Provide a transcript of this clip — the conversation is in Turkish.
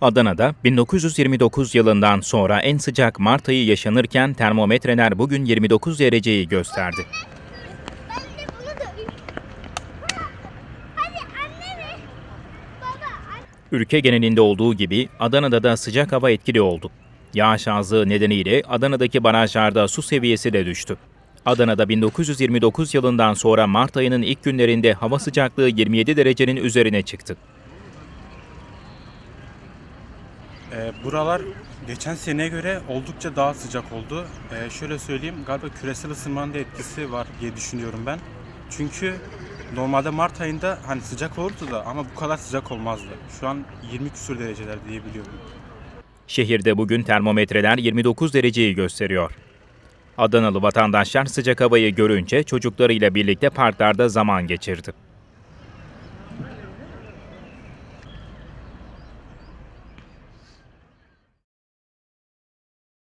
Adana'da 1929 yılından sonra en sıcak Mart ayı yaşanırken termometreler bugün 29 dereceyi gösterdi. Ülke genelinde olduğu gibi Adana'da da sıcak hava etkili oldu. Yağış azlığı nedeniyle Adana'daki barajlarda su seviyesi de düştü. Adana'da 1929 yılından sonra Mart ayının ilk günlerinde hava sıcaklığı 27 derecenin üzerine çıktı. Ee, buralar geçen seneye göre oldukça daha sıcak oldu. Ee, şöyle söyleyeyim, galiba küresel ısınmanın da etkisi var diye düşünüyorum ben. Çünkü normalde Mart ayında hani sıcak olurdu da ama bu kadar sıcak olmazdı. Şu an 20 küsur dereceler diyebiliyorum. Şehirde bugün termometreler 29 dereceyi gösteriyor. Adanalı vatandaşlar sıcak havayı görünce çocuklarıyla birlikte parklarda zaman geçirdi.